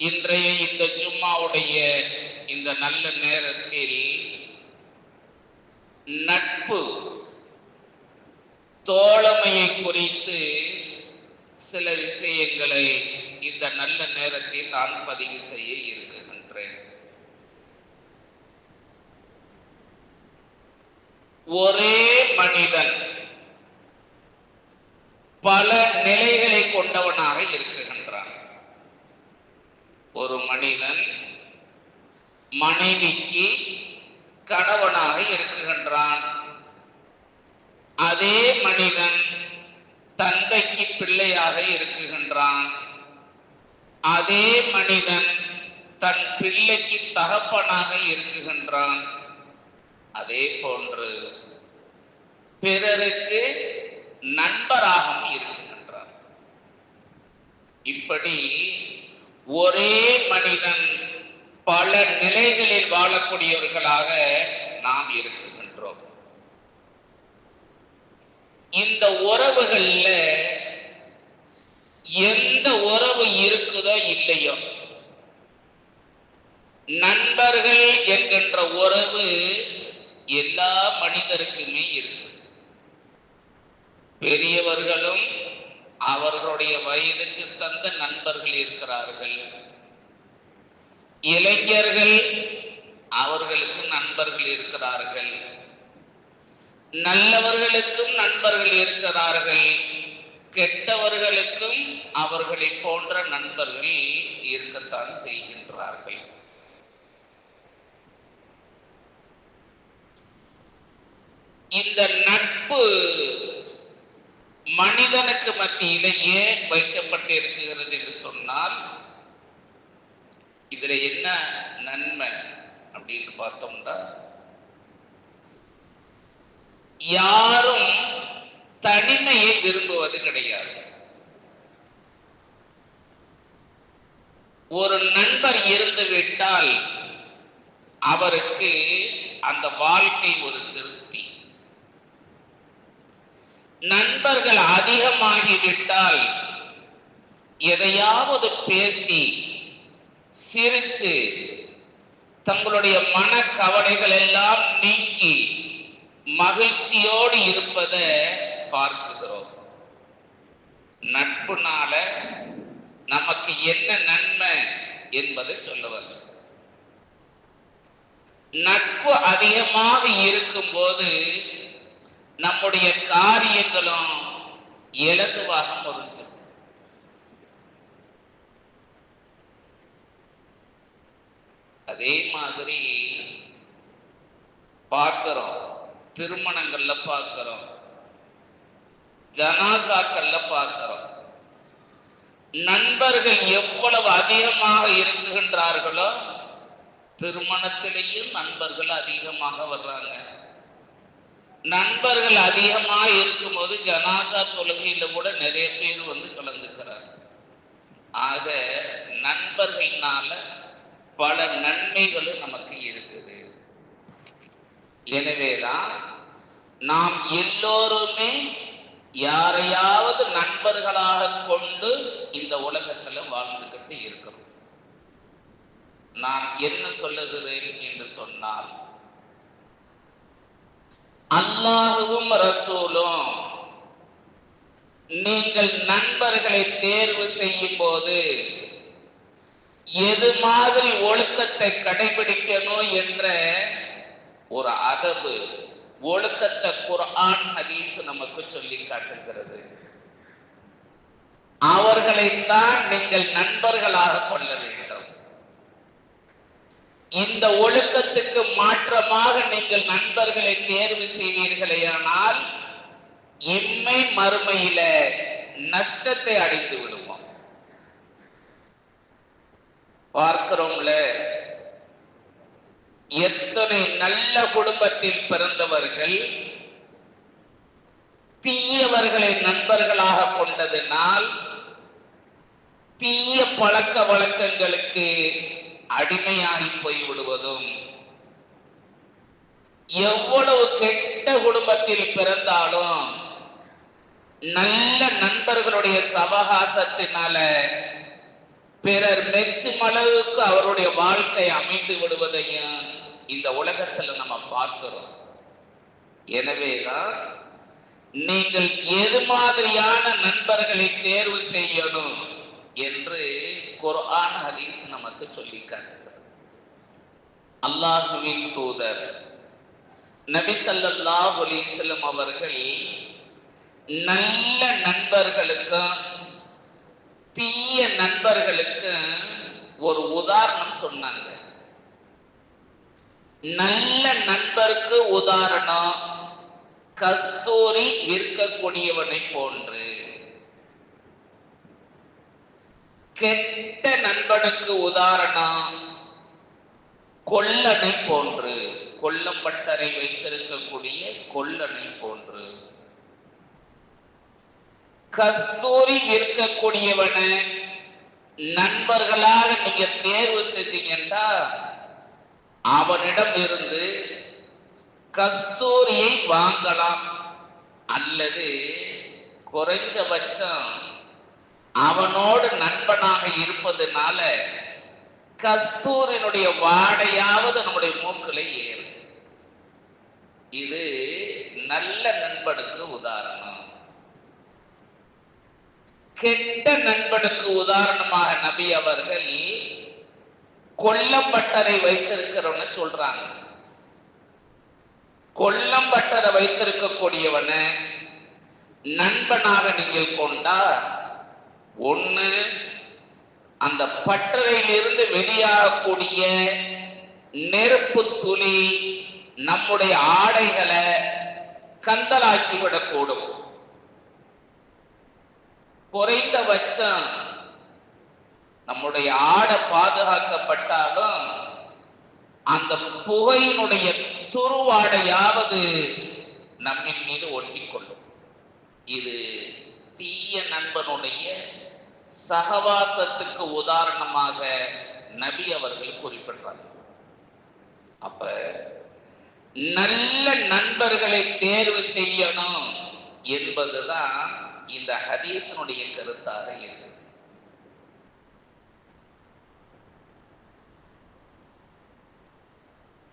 இன்றைய இந்த ஜும்மாவுடைய இந்த நல்ல நேரத்தில் நட்பு தோழமையை குறித்து சில விஷயங்களை இந்த நல்ல நேரத்தில் நான் பதிவு செய்ய இருக்குகின்றேன் ஒரே மனிதன் பல நிலைகளை கொண்டவனாக இருக்குகின்றான் ஒரு மனிதன் மனைவிக்கு கணவனாக இருக்குகின்றான் அதே மனிதன் தந்தைக்கு பிள்ளையாக இருக்குகின்றான் அதே மனிதன் தன் பிள்ளைக்கு தகப்பனாக இருக்குகின்றான் அதே போன்று பிறருக்கு நண்பராகவும் இருக்குகின்றான் இப்படி ஒரே மனிதன் பல நிலைகளில் வாழக்கூடியவர்களாக நாம் இருக்குகின்றோம் இந்த உறவுகள்ல எந்த உறவு இருக்குதோ இல்லையோ நண்பர்கள் என்கின்ற உறவு எல்லா மனிதருக்குமே இருக்கு. பெரியவர்களும் அவர்களுடைய வயதுக்கு தந்த நண்பர்கள் இருக்கிறார்கள். இளைஞர்கள் அவர்களுக்கு நண்பர்கள் இருக்கிறார்கள். நல்லவர்களுக்கும் நண்பர்கள் இருக்கிறார்கள். கெட்டவர்களுக்கும் அவர்களை போன்ற நண்பர்கள் இருக்கத்தான் செய்கின்றார்கள். இந்த நட்பு மனிதனுக்கு மத்தியில ஏன் வைக்கப்பட்டிருக்கிறது என்று சொன்னால் இதுல என்ன நன்மை அப்படின்னு பார்த்தோம்னா யாரும் தனிமையை விரும்புவது கிடையாது. ஒரு நண்பர் இருந்து விட்டால் அவருக்கு அந்த வாழ்க்கை ஒரு திருப்தி. நண்பர்கள் அதிகமாகிவிட்டால் எதையாவது பேசி சிரிச்சு தங்களுடைய மன கவலைகள் எல்லாம் நீக்கி மகிழ்ச்சியோடு இருப்பதை பார்க்கிறோம். நட்புனால நமக்கு என்ன நன்மை என்பதை சொல்லுவார் நட்பு அதிகமாக இருக்கும்போது நம்முடைய காரியங்களும் இலகுவாக பொருந்தும். அதே மாதிரி பார்க்கிறோம். திருமணங்கள்ல பார்க்கிறோம். ஜனாசாக்கள்ல பார்க்கிறோம். நண்பர்கள் எவ்வளவு அதிகமாக இருக்குகின்றார்களோ திருமணத்திலேயும் நண்பர்கள் அதிகமாக வர்றாங்க. நண்பர்கள் அதிகமாக இருக்கும்போது ஜனாசா தொழுகையில கூட நிறைய பேர் வந்து கலந்துக்கிறாங்க. ஆக நண்பர்கள்னால பல நன்மைகளும் நமக்கு இருக்குது. எனவேதான் நாம் எல்லோருமே யாரையாவது நண்பர்களாக கொண்டு இந்த உலகத்துல வாழ்ந்துகிட்டு இருக்கிறோம். நான் என்ன சொல்லுகிறேன் என்று சொன்னால் அல்லாஹுவும் ரசூலும் நீங்கள் நண்பர்களை தேர்வு செய்யும் போது எது மாதிரி ஒழுக்கத்தை கடைபிடிக்கணும் என்ற ஒரு அதவு ஒழுக்கத்தை குர்ஆன் ஹதீஸ் நமக்கு சொல்லி காட்டுகிறது. அவர்களைத்தான் நீங்கள் நண்பர்களாக கொள்ள வேண்டும். இந்த ஒழுக்கத்துக்கு மாற்றமாக நீங்கள் நண்பர்களை தேர்வு செய்வீர்களேயானால் இம்மை மறுமையில நஷ்டத்தை அடைந்து விடுவோம். பார்க்கிறோம்ல எத்தனை நல்ல குடும்பத்தில் பிறந்தவர்கள் தீயவர்களை நண்பர்களாக கொண்டதனால் தீய பழக்க வழக்கங்களுக்கு அடிமையாகி போய்விடுவதும் எவ்வளவு கெட்ட குடும்பத்தில் பிறந்தாலும் நல்ல நண்பர்களுடைய சவகாசத்தினால பிறர் மெச்சும் அளவுக்கு அவருடைய வாழ்க்கை அமைந்து விடுவதையும் இந்த உலகத்துல நம்ம பார்க்கிறோம். எனவேதான் நீங்கள் எது மாதிரியான நண்பர்களை தேர்வு செய்யணும்? என்று குர்ஆன் ஹதீஸ் நமக்கு சொல்லி காட்டுகிறது. அல்லாஹுவின் தூதர் நபி ஸல்லல்லாஹு அலிஸ்லம் அவர்கள் நல்ல நண்பர்களுக்கும் தீய நண்பர்களுக்கு ஒரு உதாரணம் சொன்னாங்க. நல்ல நண்பருக்கு உதாரணம் கஸ்தூரி விற்கக்கூடியவனை போன்று. கெட்ட நண்பனுக்கு உதாரணம். கொல்லனை போன்று கொல்லப்பட்டரை வைத்திருக்கக்கூடிய கொல்லனை போன்று. கஸ்தூரி இருக்கக்கூடியவனை நண்பர்களாக நீங்க தேர்வு செஞ்சீங்கன்னா அவனிடம் இருந்து கஸ்தூரியை வாங்கலாம். அல்லது குறைஞ்சபட்சம் அவனோடு நண்பனாக இருப்பதுனால கஸ்தூரினுடைய வாடையாவது நம்முடைய மூக்கில் ஏறும். இது நல்ல நண்பனுக்கு உதாரணம். கெட்ட நண்பனுக்கு உதாரணமாக நபி அவர்கள் கொல்லம்பட்டரை வைத்திருக்கிறவன சொல்றாங்க. கொல்லம்பட்டரை வைத்திருக்கக்கூடியவன நண்பனாக நீங்கள் கொண்டா ஒன்று அந்த பட்டறையிலிருந்து வெளியாகக்கூடிய நெருப்பு துளி நம்முடைய ஆடைகளை கந்தலாக்கிவிடக்கூடும். குறைந்தபட்சம் நம்முடைய ஆடை பாதுகாக்கப்பட்டாலும் அந்த புகையினுடைய துருவாடையாவது நம்மின் மீது ஒட்டிக்கொள்ளும். இது தீய நண்பனுடைய சகவாசத்துக்கு உதாரணமாக நபி அவர்கள் குறிப்பிடுறாங்க. அப்ப நல்ல நண்பர்களை தேர்வு செய்யணும் என்பதுதான் இந்த ஹதீசனுடைய கருத்தாக இருக்கு.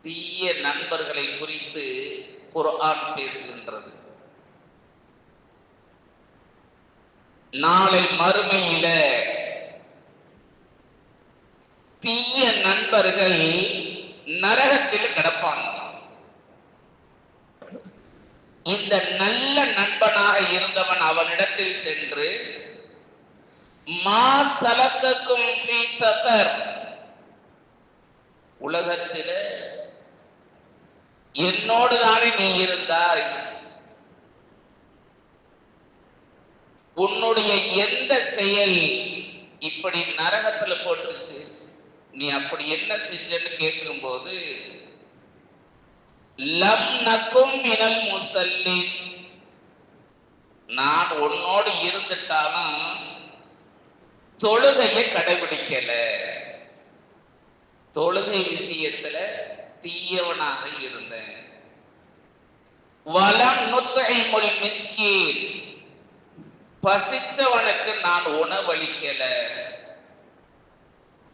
தீய நண்பர்களை குறித்து குர்ஆன் பேசுகின்றது. நாளை மறுமையில தீய நண்பர்கள் நரகத்தில் கிடப்பாங்க. இந்த நல்ல நண்பனாக இருந்தவன் அவனிடத்தில் சென்று மா சலக்கக்கும் உலகத்தில் சகர். உலகத்தில என்னோடு தானே நீ இருந்தாய்? உன்னுடைய எந்த செயல் இப்படி நரகத்துல போட்டுருச்சு? நீ அப்படி என்ன செஞ்சன்னு கேட்கும்போது லம் நக்கும் மினல் முசல்லின். நான் உன்னோடு இருந்துட்டாலும் தொழுகையை கடைபிடிக்கல. தொழுகை விஷயத்துல தீயவனாக இருந்தேன். வலம் மொழி மிஸ்கீன். பசிச்சவனுக்கு நான் உணவளிக்கல.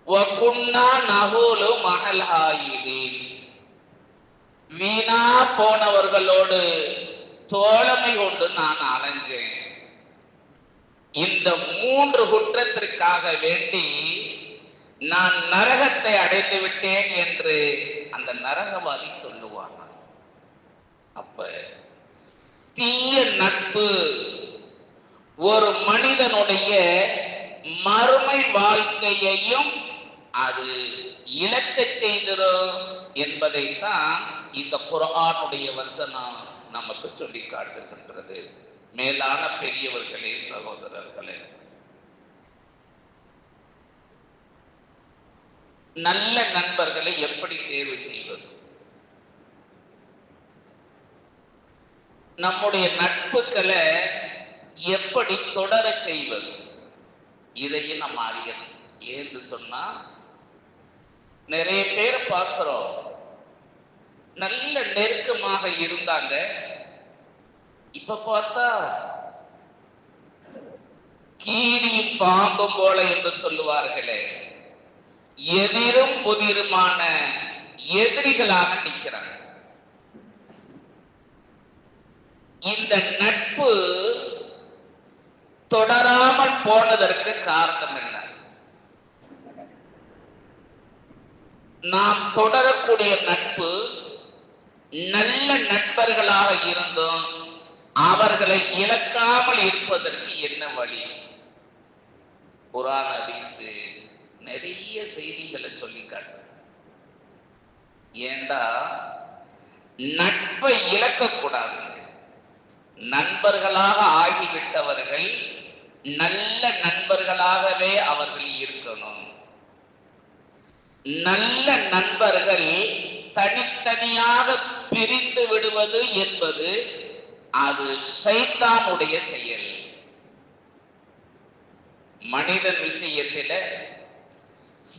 வகுன்னா மகள் ஆயிலின் வீணா போனவர்களோடு தோழமை கொண்டு நான் அலைஞ்சேன். இந்த மூன்று குற்றத்திற்காக வேண்டி நான் நரகத்தை அடைந்து விட்டேன் என்று அந்த நரகவாதி சொல்லுவான். அப்ப தீய நட்பு ஒரு மனிதனுடைய மறுமை வாழ்க்கையையும் அது இழக்க செய்திடும் என்பதைத்தான் இந்த குரானுடைய வசனம் நமக்கு சொல்லி காட்டுகின்றது. மேலான பெரியவர்களே சகோதரர்களே நல்ல நண்பர்களை எப்படி தேர்வு செய்வது? நம்முடைய நட்புகளை எப்படி தொடர செய்வது? இதையும் நம்ம அறியணும். ஏன்னு சொன்னா நிறைய பேர் பார்க்கிறோம். நல்ல நெருக்கமாக இருந்தாங்க. இப்ப பார்த்தா கீரி பாம்பும் போல என்று சொல்லுவார்களே. எதிரும் புதிருமான எதிரிகளாக நிற்கிறாங்க இந்த நட்பு தொடராமல் போனதற்கு காரணம் என்ன நாம் தொடரக்கூடிய நட்பு நல்ல நண்பர்களாக இருந்தும் அவர்களை இழக்காமல் இருப்பதற்கு என்ன வழி குரான் ஹதீஸு நிறைய செய்திகளை சொல்லி காட்டு ஏண்டா நட்பை இழக்கக்கூடாது நண்பர்களாக ஆகிவிட்டவர்கள் நல்ல நண்பர்களாகவே அவர்கள் இருக்கணும். நல்ல நண்பர்கள் தனித்தனியாக பிரிந்து விடுவது என்பது அது சைத்தானுடைய செயல். மனிதன் விஷயத்தில்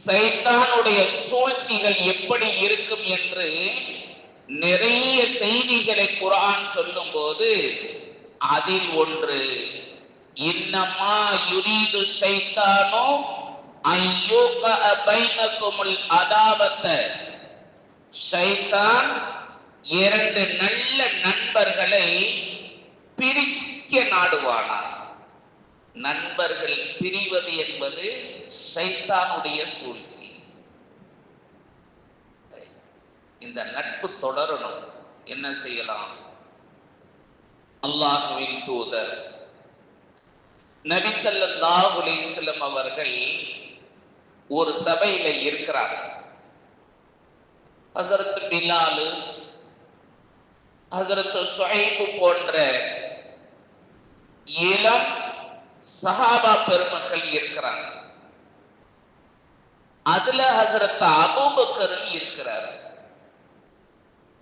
சைத்தானுடைய சூழ்ச்சிகள் எப்படி இருக்கும் என்று நிறைய செய்திகளை குரான் சொல்லும் போது அதில் ஒன்று இன்னமா யுரீது சைத்தானோ ஐயோக பைனக்குமுல் அதாவத்த. ஷைத்தான் இரண்டு நல்ல நண்பர்களை பிரிக்க நாடுவானார் நண்பர்கள் பிரிவது என்பது சைத்தானுடைய சூழ்ச்சி. இந்த நட்பு தொடரணும். என்ன செய்யலாம்? அல்லாஹுவின் தூதர். நபி ஸல்லல்லாஹு அவர்கள் ஒரு சபையில இருக்கிறார். ஹசரத் பிலாலு ஹசரத் சுஹைபு போன்ற இளம் சஹாபா பெருமக்கள் இருக்கிறாங்க அதுல ஹசரத் அபூபக்கரும் இருக்கிறார்.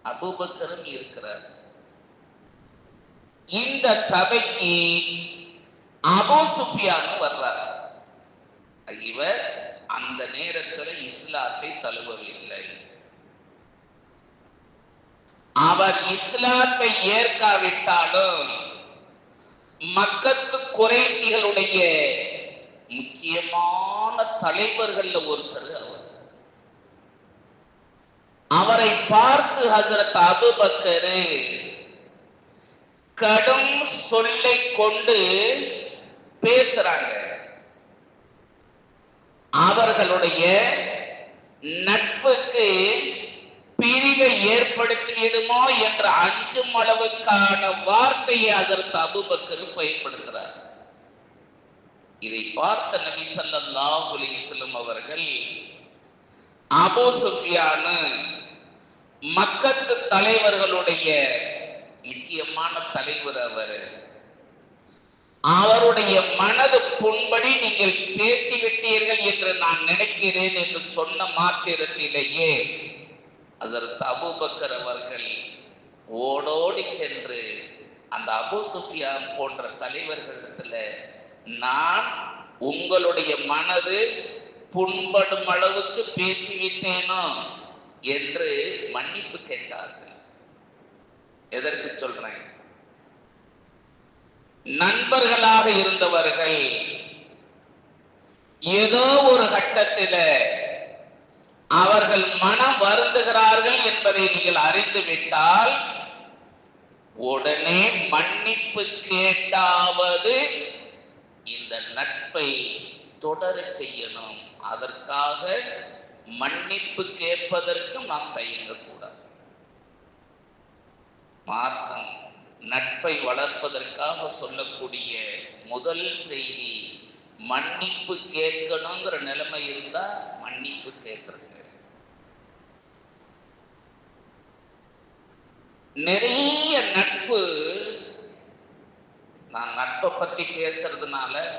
அபூபக்கரும் இருக்கிறார். இந்த சபைக்கு அபோ சுஃபியான் வர்றார். இவர் அந்த நேரத்துல இஸ்லாத்தை தழுவவில்லை. அவர் இஸ்லாத்தை ஏற்காவிட்டாலும் மக்கத்து குறைசிகளுடைய முக்கியமான தலைவர்கள்ல ஒருத்தர் அவர். அவரை பார்த்து ஹசரத் அபுபக்கரு கடும் சொல்லை கொண்டு பேசுறாங்க. அவர்களுடைய நட்புக்கு பிரிவை ஏற்படுத்திடுமோ என்ற அஞ்சும் அளவுக்கான வார்த்தையை அதற்கு அபுபக்கர் பயன்படுத்துகிறார் இதை பார்த்த நபி ஸல்லல்லாஹு அலைஹி அவர்கள் அபு சுஃபியான் மக்கத்து தலைவர்களுடைய முக்கியமான தலைவர் அவர். அவருடைய மனது புண்படி நீங்கள் பேசிவிட்டீர்கள் என்று நான் நினைக்கிறேன் என்று சொன்ன மாத்திரத்திலேயே அதற்கு அபுபக்கர் அவர்கள் ஓடோடி சென்று அந்த அபு சுஃபியான் போன்ற தலைவர்களிடத்துல நான் உங்களுடைய மனது புண்படும் அளவுக்கு பேசிவிட்டேனோ? என்று மன்னிப்பு கேட்டார்கள். எதற்கு சொல்றேன்? நண்பர்களாக இருந்தவர்கள் ஏதோ ஒரு கட்டத்தில அவர்கள் மனம் வருந்துகிறார்கள் என்பதை நீங்கள் அறிந்துவிட்டால் உடனே மன்னிப்பு கேட்டாவது இந்த நட்பை தொடர செய்யணும். அதற்காக மன்னிப்பு கேட்பதற்கும் நாம் தயங்கக்கூடாது. மார்க்கம் நட்பை வளர்ப்பதற்காக சொல்லக்கூடிய முதல் செய்தி மன்னிப்பு கேட்கணுங்கிற நிலைமை இருந்தா மன்னிப்பு கேட்கறது. நிறைய நட்பு நான் நட்பை பத்தி பேசுறதுனால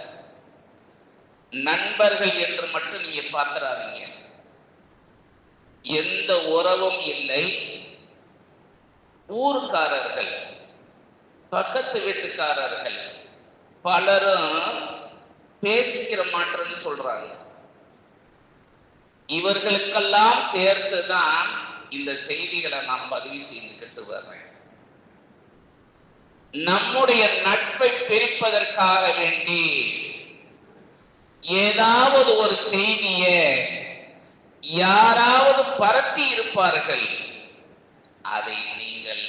நண்பர்கள் என்று மட்டும் நீங்க பார்த்துறாதீங்க எந்த உறவும் இல்லை. ஊர்க்காரர்கள் பக்கத்து வீட்டுக்காரர்கள் பலரும் பேசிக்கிற மாற்றம்னு சொல்றாங்க. இவர்களுக்கெல்லாம் சேர்த்துதான் இந்த செய்திகளை நான் பதிவு செய்துக்கிட்டு வர்றேன் நம்முடைய நட்பை பிரிப்பதற்காக வேண்டி ஏதாவது ஒரு செய்திய யாராவது பரத்தி இருப்பார்கள். அதை நீங்கள்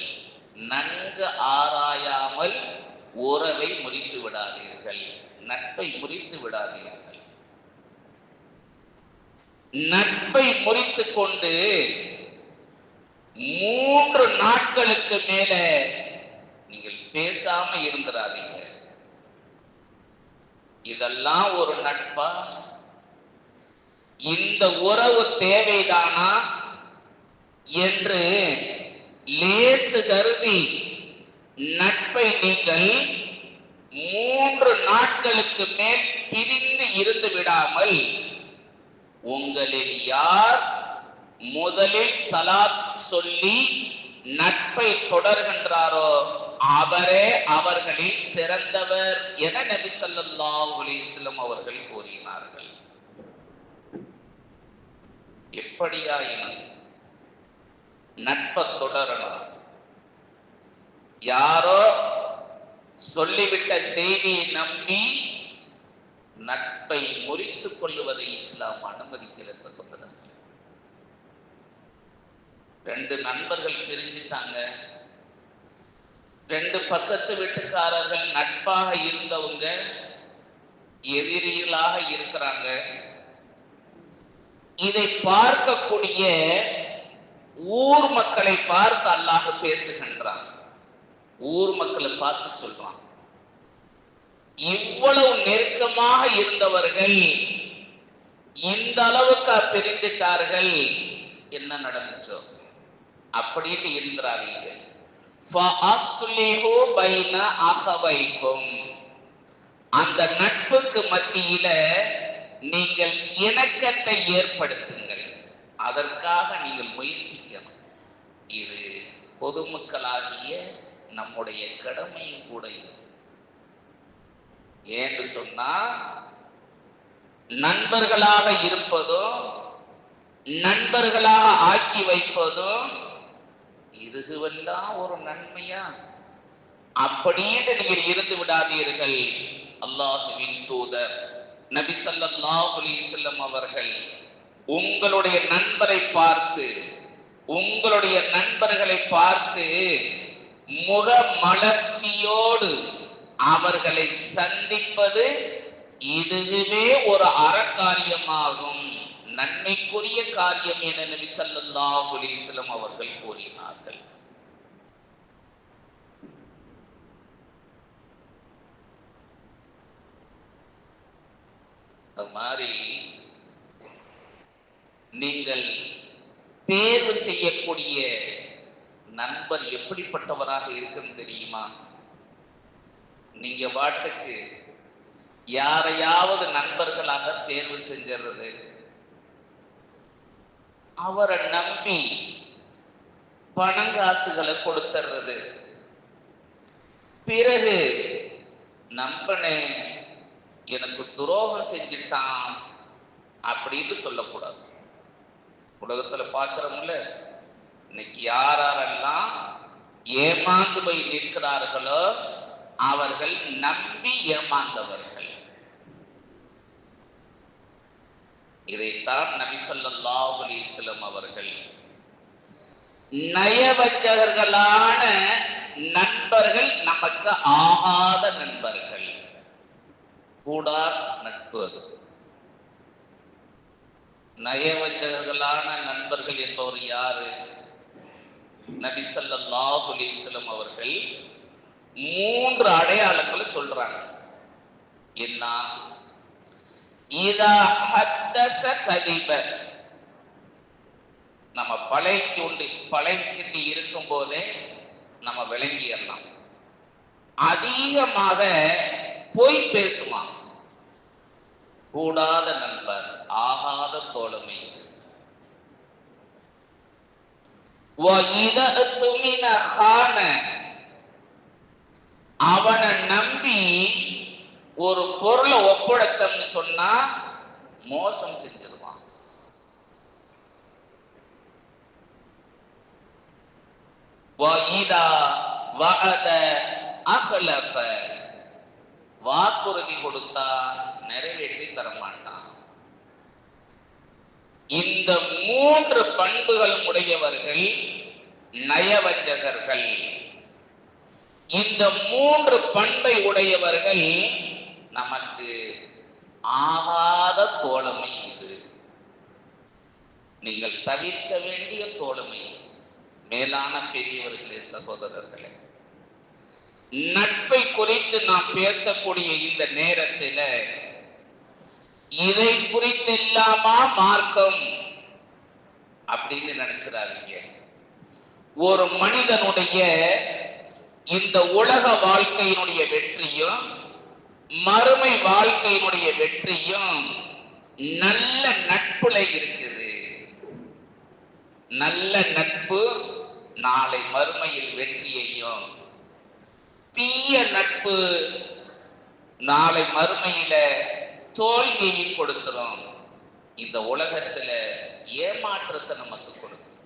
நன்கு ஆராயாமல் உறவை முறித்து விடாதீர்கள். நட்பை முறித்து விடாதீர்கள். நட்பை முறித்துக் கொண்டு மூன்று நாட்களுக்கு மேல நீங்கள் பேசாம இருந்துடாதீங்க இதெல்லாம் ஒரு நட்பா? இந்த உறவு தேவைதானா? என்று லேசு கருதி நட்பை நீங்கள் மூன்று நாட்களுக்கு மேல் பிரிந்து இருந்து விடாமல் உங்களில் யார் முதலில் சலாத் சொல்லி நட்பை தொடர்கின்றாரோ அவரே அவர்களில் சிறந்தவர் என நபி ஸல்லல்லாஹு அவர்கள் கூறினார்கள். எப்படியாயினும் நட்பை தொடரணும். யாரோ சொல்லிவிட்ட செய்தியை நம்பி நட்பை முறித்துக் கொள்ளுவதை இஸ்லாம் அனுமதிக்கிற சகோதரர்கள். ரெண்டு நண்பர்கள் பிரிஞ்சிட்டாங்க. ரெண்டு பக்கத்து வீட்டுக்காரர்கள் நட்பாக இருந்தவங்க எதிரிகளாக இருக்கிறாங்க. இதை பார்க்கக்கூடிய ஊர் மக்களை பார்த்து அல்லாஹ் பேசுகின்றான். ஊர் மக்களை பார்த்து சொல்றான். இவ்வளவு நெருக்கமாக இருந்தவர்கள் இந்த அளவுக்கு தெரிந்துட்டார்கள் என்ன நடந்துச்சோ? அப்படின்னு இருந்தாங்க அந்த நட்புக்கு மத்தியில நீங்கள் இணக்கத்தை ஏற்படுத்துங்க. அதற்காக நீங்கள் முயற்சிக்கணும். இது பொதுமக்களாகிய நம்முடைய கடமையும் கூட இது. ஏன்னு சொன்னா நண்பர்களாக இருப்பதும் நண்பர்களாக ஆக்கி வைப்பதும் இதுவெல்லாம் ஒரு நன்மையா? அப்படின்னு நீங்கள் இருந்து விடாதீர்கள். அல்லாஹுவின் தூதர் நபி சல்லாஹ் அலி அவர்கள் உங்களுடைய நண்பரை பார்த்து உங்களுடைய நண்பர்களை பார்த்து முக மலர்ச்சியோடு அவர்களை சந்திப்பது இதுவே ஒரு அறக்காரியமாகும். நன்மைக்குரிய காரியம் என நபி ஸல்லல்லாஹு அவர்கள் கூறினார்கள். அது மாதிரி நீங்கள் தேர்வு செய்யக்கூடிய நண்பர் எப்படிப்பட்டவராக இருக்குன்னு தெரியுமா? நீங்க பாட்டுக்கு யாரையாவது நண்பர்களாக தேர்வு செஞ்சிடுறது அவரை நம்பி பணங்காசுகளை கொடுத்துறது பிறகு நம்பனே எனக்கு துரோகம் செஞ்சிட்டான் அப்படின்னு சொல்லக்கூடாது. உலகத்துல பார்க்கிறோம்ல இன்னைக்கு யாரெல்லாம் ஏமாந்து போய் நிற்கிறார்களோ அவர்கள் நம்பி ஏமாந்தவர்கள். இதைத்தான் நபி ஸல்லல்லாஹு அலைஹி அவர்கள் நயவஞ்சகர்களான நண்பர்கள் நமக்கு ஆகாத நண்பர்கள். கூடார் நட்பு நயவஞ்சகர்களான நண்பர்கள் என்பவர் யாரு? நபி ஸல்லல்லாஹு அலைஹி அவர்கள் மூன்று அடையாளங்களை சொல்றாங்க. என்ன? இதா ஹத்தஸ உண்டு நம்ம பழைக்கிட்டு இருக்கும் போதே நம்ம விளங்கிடலாம். அதிகமாக பொய் பேசுமா? கூடாத நண்பர் ஆகாத தோழமை அவனை நம்பி ஒரு பொருளை ஒப்படைச்சம்னு சொன்னா மோசம் செஞ்சிருவான். வகத அகலப்ப வாக்குறுதி கொடுத்தா நிறைவேற்றி தர மாட்டான். இந்த மூன்று பண்புகளும் உடையவர்கள் நயவஞ்சகர்கள். இந்த மூன்று பண்பை உடையவர்கள் நமக்கு ஆகாத தோழமை இது. நீங்கள் தவிர்க்க வேண்டிய தோழமை. மேலான பெரியவர்களே சகோதரர்களே நட்பை குறித்து நாம் பேசக்கூடிய இந்த நேரத்தில் இதை குறித்து இல்லாமா மார்க்கம் அப்படின்னு நினைச்சிடாதீங்க. ஒரு மனிதனுடைய இந்த உலக வாழ்க்கையினுடைய வெற்றியும் மறுமை வாழ்க்கையினுடைய வெற்றியும் நல்ல நட்புல இருக்குது. நல்ல நட்பு நாளை மறுமையில் வெற்றியையும் தீய நட்பு நாளை மறுமையில தோல்வியை கொடுத்துரும். இந்த உலகத்துல ஏமாற்றத்தை நமக்கு கொடுக்கும்.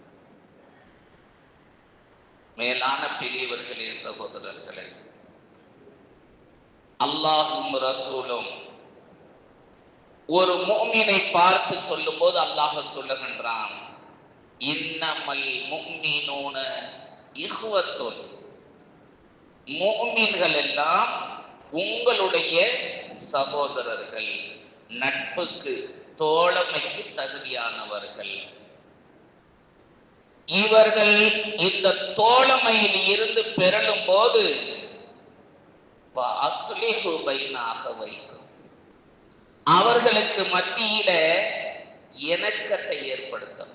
மேலான பெரியவர்களே சகோதரர்களே அல்லாஹும் ரசூலும் ஒரு மோமினை பார்த்து சொல்லும் போது அல்லாஹ் சொல்லுகின்றான் இன்னமல் முக்மீனோன இஹ்வத்துன். முக்மீன்கள் எல்லாம் உங்களுடைய சகோதரர்கள் நட்புக்கு தோழமைக்கு தகுதியானவர்கள். இவர்கள் இந்த தோழமையில் இருந்து பெறலும் போது அஸ்லிஹு வைக்கும். அவர்களுக்கு மத்தியில இணக்கத்தை ஏற்படுத்தும்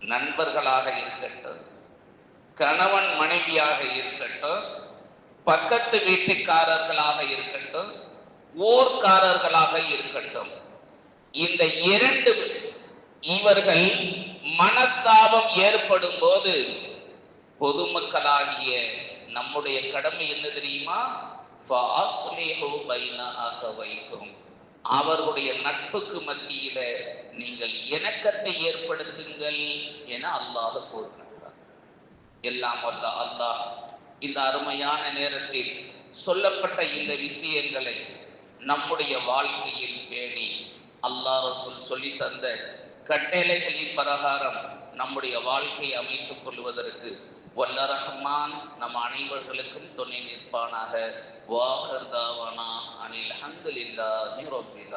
நண்பர்களாக இருக்கட்டும் கணவன் மனைவியாக இருக்கட்டும் பக்கத்து வீட்டுக்காரர்களாக இருக்கட்டும் ஊர்க்காரர்களாக இருக்கட்டும் இந்த இரண்டு இவர்கள் மனஸ்தாபம் ஏற்படும் போது பொதுமக்களாகிய நம்முடைய கடமை என்ன தெரியுமா? வைக்கும் அவர்களுடைய நட்புக்கு மத்தியில நீங்கள் இணக்கத்தை ஏற்படுத்துங்கள் என அல்லாத கூறுகின்றார் எல்லாம் வல்ல அல்லாஹ் இந்த அருமையான நேரத்தில் சொல்லப்பட்ட இந்த விஷயங்களை நம்முடைய வாழ்க்கையில் பேணி அல்லாஹ் ரசூல் சொல்லி தந்த கட்டளைகளின் பிரகாரம் நம்முடைய வாழ்க்கையை அமைத்துக் கொள்வதற்கு வல்ல ரஹ்மான் நம் அனைவர்களுக்கும் துணை நிற்பானாக. வாகர்தாவானா அனில் அஹமதுல்லாஹி ரப்பில்